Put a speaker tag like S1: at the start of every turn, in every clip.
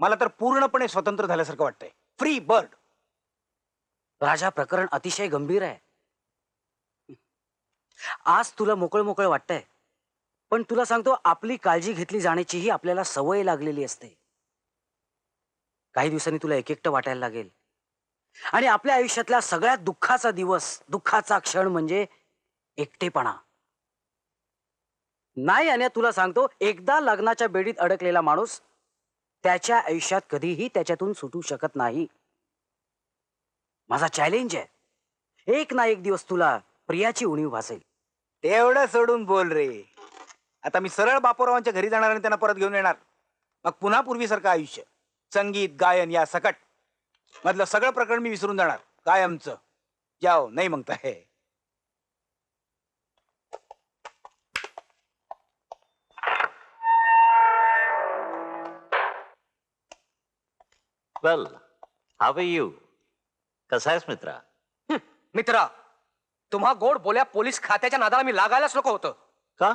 S1: मला तर पूर्णपणे स्वतंत्र झाल्यासारखं वाटतंय. फ्री बर्ड
S2: राजा प्रकरण अतिशय गंभीर आहे. आज तुला मोकळं मोकळं वाटतंय. पण तुला सांगतो आपली काळजी घेतली जाण्याचीही आपल्याला सवय लागलेली असते. काही दिवसांनी तुला एक एकटं वाटायला लागेल. आणि आपल्या आयुष्यातला सगळ्यात दुःखाचा दिवस दुःखाचा क्षण म्हणजे एकटेपणा. नाही आणि तुला सांगतो एकदा लग्नाच्या बेडीत अडकलेला माणूस त्याच्या आयुष्यात कधीही त्याच्यातून सुटू शकत नाही. माझा चॅलेंज आहे. एक ना एक दिवस तुला प्रियाची उणीव भासेल.
S1: तेवढं सोडून बोल रे. आता मी सरळ बापूरावांच्या घरी जाणार आणि त्यांना परत घेऊन येणार. मग पुन्हा पूर्वीसारखं आयुष्य. संगीत गायन या सकट. मधलं सगळं प्रकरण मी विसरून जाणार. कायमचं. जाओ नाही म्हणता हे
S3: वेल हाव यू कसा आहेस मित्रा?
S4: मित्रा तुम्हा गोड बोल्या पोलीस खात्याच्या नादाला मी लागायलाच नको होतं.
S3: का?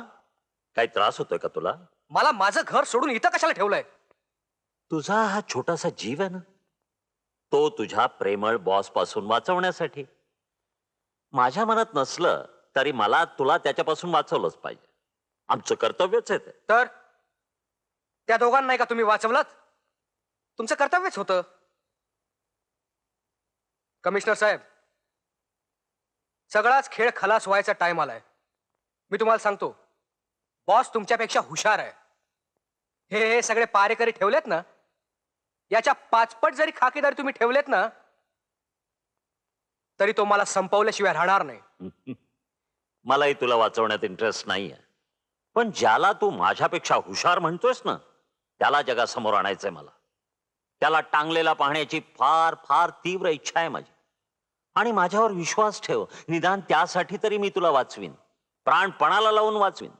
S3: काही त्रास होतोय का तुला?
S4: मला माझं घर सोडून इथं कशाला ठेवलंय?
S3: तुझा हा छोटासा जीव आहे ना? तो तुझ्या प्रेमळ बॉसपासून वाचवण्यासाठी. माझ्या मनात नसलं तरी मला तुला त्याच्यापासून वाचवलंच पाहिजे. आमचं कर्तव्यच आहे ते.
S4: तर? त्या दोघांना नाही का तुम्ही वाचवलात? तुमचं कर्तव्यच होतं. कमिशनर साहेब सगळाच खेळ खलास व्हायचा टाइम आलाय. मी तुम्हाला सांगतो बॉस तुमच्यापेक्षा हुशार आहे. हे हे सगळे पारेकरी ठेवलेत ना याच्या पाचपट जरी खाकेदारी तुम्ही ठेवलेत ना तरी तो मला संपवल्याशिवाय राहणार नाही.
S3: मलाही तुला वाचवण्यात इंटरेस्ट नाही आहे पण ज्याला तू माझ्यापेक्षा हुशार म्हणतोयस ना त्याला जगासमोर आणायचंय मला. त्याला टांगलेला पाहण्याची फार फार तीव्र इच्छा आहे माझी. आणि माझ्यावर विश्वास ठेव. निदान त्यासाठी तरी मी तुला वाचवीन. प्राणपणाला लावून वाचवीन.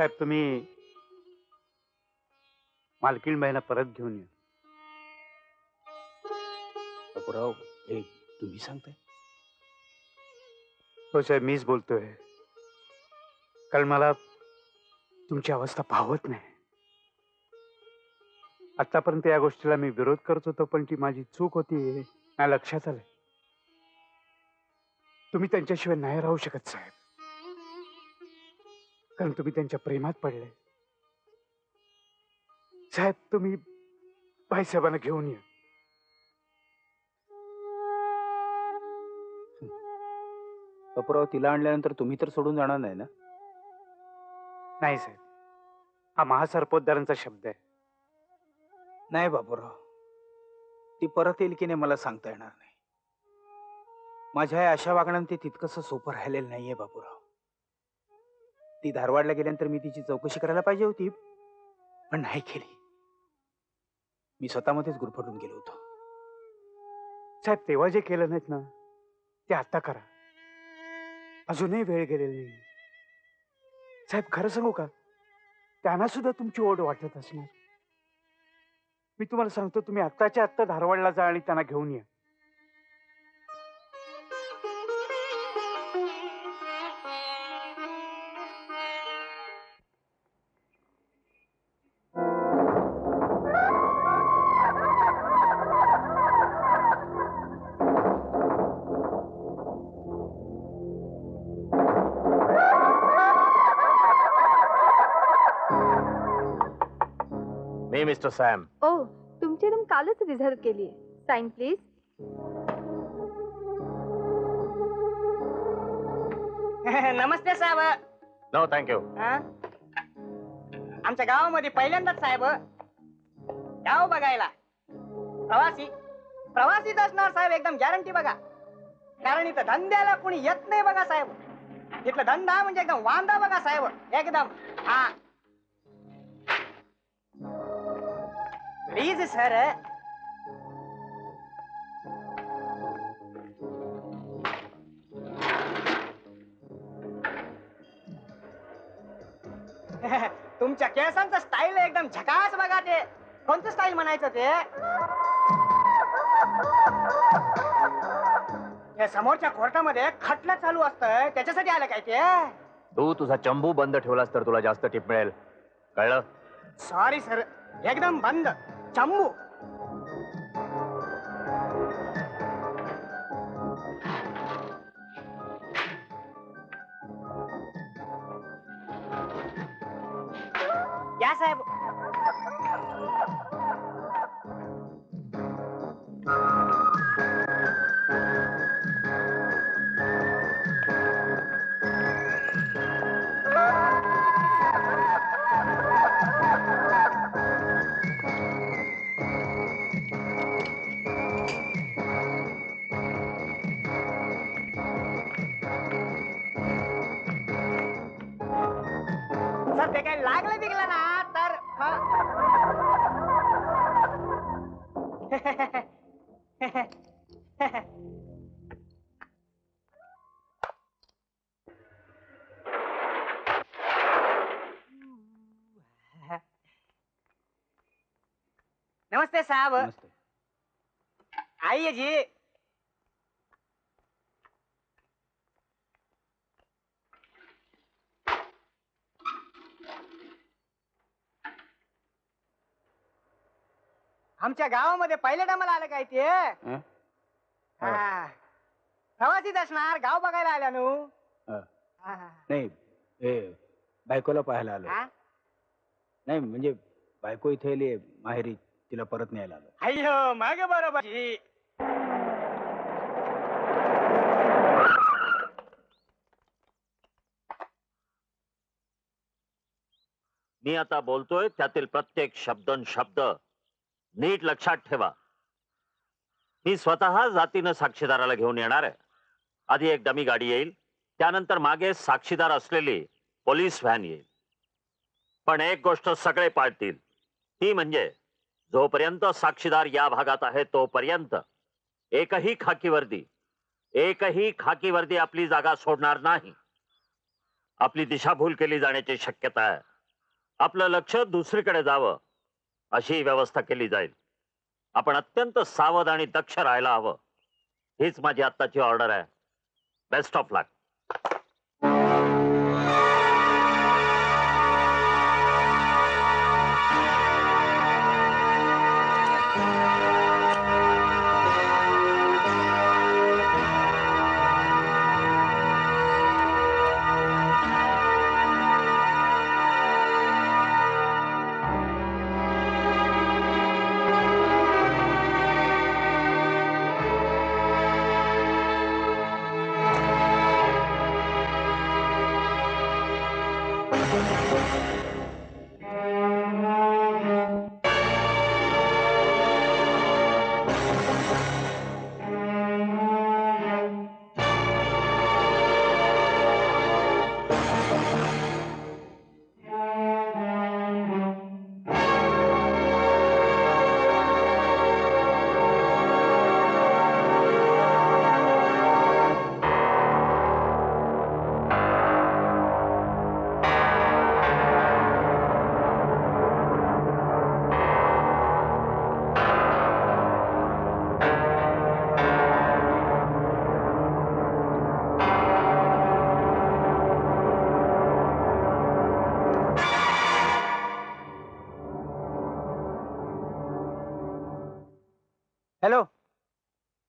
S5: साहेब तुम्ही मालकीण बाईला परत घेऊन या.
S1: बापूराव हे तुम्ही सांगताय?
S5: हो साहेब मीच बोलतोय. काल मला तुमची अवस्था पाहवत नाही. आतापर्यंत या गोष्टीला मी विरोध करत होतो पण ती माझी चूक होती हे माझ्या लक्षात आलंय. तुम्ही त्यांच्याशिवाय नाही राहू शकत साहेब. कारण तुम्ही त्यांच्या प्रेमात पडले. साहेब तुम्ही बाईसाहेबांना घेऊन या.
S1: बापूराव तिला आणल्यानंतर तुम्ही तर सोडून जाणार नाही ना?
S5: नाही साहेब. हा महासर्पोद्धारांचा शब्द आहे.
S1: नाही बापूराव ती परत येईल की नाही मला सांगता येणार नाही. माझ्या या अशा वागण्यानं ते तितकंसं सोपं राहिलेलं नाहीये बापूराव ती धारवाडला गेल्यानंतर मी तिची चौकशी करायला पाहिजे होती पण नाही केली. मी स्वतःमध्येच गुरफटून गेलो होतो.
S5: साहेब तेव्हा जे केलं नाहीत ना ते आता करा. अजूनही वेळ गेलेली नाही. साहेब खरं सांगू का? त्यांना सुद्धा तुमची ओढ वाटत असणार. मी तुम्हाला सांगतो तुम्ही आत्ताच्या आत्ता धारवाडला जा आणि त्यांना घेऊन या.
S6: सॅम
S7: ओ तुमची रूम कालच रिझर्व केली साईन प्लीज
S8: नमस्ते साहेब.
S6: नो थँक्यू
S8: हा? आमच्या गावामध्ये पहिल्यांदाच साहेब. गाव बघायला. प्रवासी. प्रवासीच असणार साहेब. एकदम गॅरंटी बघा. कारण इथं धंद्याला कुणी येत नाही बघा साहेब. इथलं धंदा म्हणजे एकदम वांदा बघा साहेब. एकदम. हा. Please sir eh? तुमच्या केसांचा स्टाईल एकदम झकास बघा ते. कोणतं स्टाईल म्हणायचं ते? समोरच्या कोर्टामध्ये खटला चालू असत त्याच्यासाठी आलं काय ते?
S6: तू तुझा चंबू बंद ठेवलास तर तुला जास्त टिप मिळेल. कळलं?
S8: सॉरी सर एकदम बंद. चंबू या साहेब लागलं बिगलं ना तर नमस्ते साहब
S1: नमस्ते.
S8: आइए जी. आमच्या गावामध्ये पहिल्या टायमाला आलं काय ते
S1: हं?
S8: हा. प्रवासीच असणार गाव बघायला आल्या नू
S1: हं.
S8: हा, हा.
S1: नाही हे बायकोला पाहायला आलो
S8: हा?
S1: नाही म्हणजे बायको इथे आली माहेरी तिला परत न्यायला आलो
S8: अय्यो मग बरोबर जी.
S3: मी आता बोलतोय त्यातील प्रत्येक शब्द शब्द नीट लक्षात ठेवा. मी स्वतः जातीनं साक्षीदाराला घेऊन येणार आहे. आधी एक डमी गाडी येईल त्यानंतर मागे साक्षीदार असलेली पोलीस व्हॅन येईल. पण एक गोष्ट सगळे पाळतील ती म्हणजे जोपर्यंत साक्षीदार या भागात आहे तोपर्यंत एकही खाकी वर्दी एकही खाकी वर्दी आपली जागा सोडणार नाही. आपली दिशाभूल केली जाण्याची शक्यता आहे. आपलं लक्ष दुसरीकडे जावं. अशी व्यवस्था केली जाईल. आपण अत्यंत सावध आणि दक्ष राहायला हवं. हीच माझी आत्ताची ऑर्डर आहे. बेस्ट ऑफ लक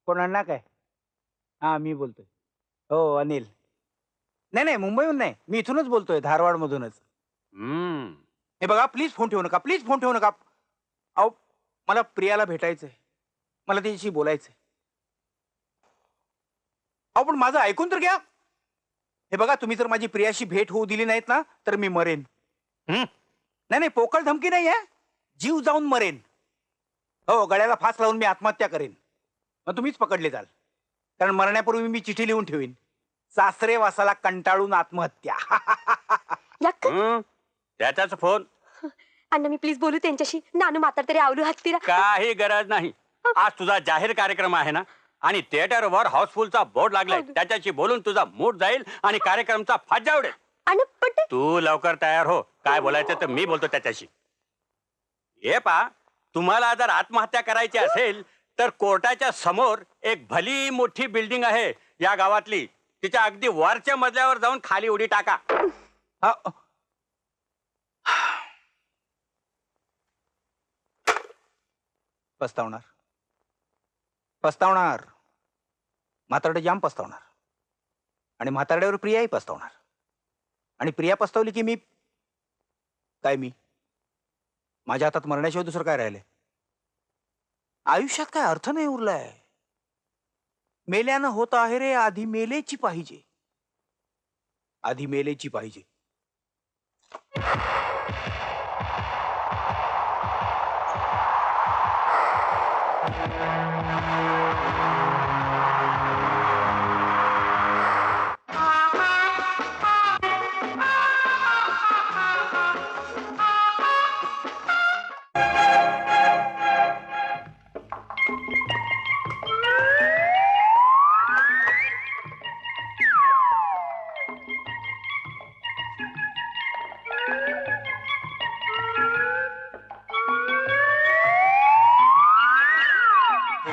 S1: कोण अण्णा काय? हा मी बोलतोय. हो अनिल. नाही नाही मुंबईहून नाही. मी इथूनच बोलतोय धारवाडमधूनच. हे बघा प्लीज फोन ठेवू नका प्लीज फोन ठेवू नका. अहो मला प्रियाला भेटायचंय. मला तिच्याशी बोलायचंय. अहो पण माझं ऐकून तर घ्या. हे बघा तुम्ही जर माझी प्रियाशी भेट होऊ दिली नाहीत ना तर मी मरेन. हं? नाही नाही पोकळ धमकी नाही आहे जीव जाऊन मरेन. हो गळ्याला फास लावून मी आत्महत्या करेन. मग तुम्हीच पकडले जाल. कारण मरण्यापूर्वी मी चिठी लिहून ठेवीन. सासरे वासाला कंटाळून आत्महत्या.
S9: त्याचाच फोन.
S10: अण्णा मी प्लीज बोलू त्यांच्याशी. नानू मात्र तरी आवलू हत्तीला
S9: काही गरज नाही. आज तुझा जाहीर कार्यक्रम आहे ना? आणि थिएटरवर हाऊसफुलचा बोर्ड लागलाय.
S10: हो.
S9: त्याच्याशी बोलून तुझा मूड जाईल आणि कार्यक्रमचा फाजा उडेल.
S10: तू
S9: लवकर तयार हो. काय बोलायचं तर मी बोलतो त्याच्याशी. हे पा तुम्हाला जर आत्महत्या करायची असेल तर कोर्टाच्या समोर एक भली मोठी बिल्डिंग आहे या गावातली. तिच्या अगदी वरच्या मजल्यावर जाऊन खाली उडी टाका.
S1: हा, पस्तावणार. पस्तावणार. म्हातारडे जाम पस्तावणार. आणि म्हातारड्यावर प्रियाही पस्तावणार. आणि प्रिया पस्तावली की मी? काय मी? माझ्या हातात मरण्याशिवाय दुसरं काय राहिले? आयुष्यात काय अर्थ नाही उरलाय. मेल्यानं होत आहे रे आधी मेलेची पाहिजे. आधी मेलेची पाहिजे.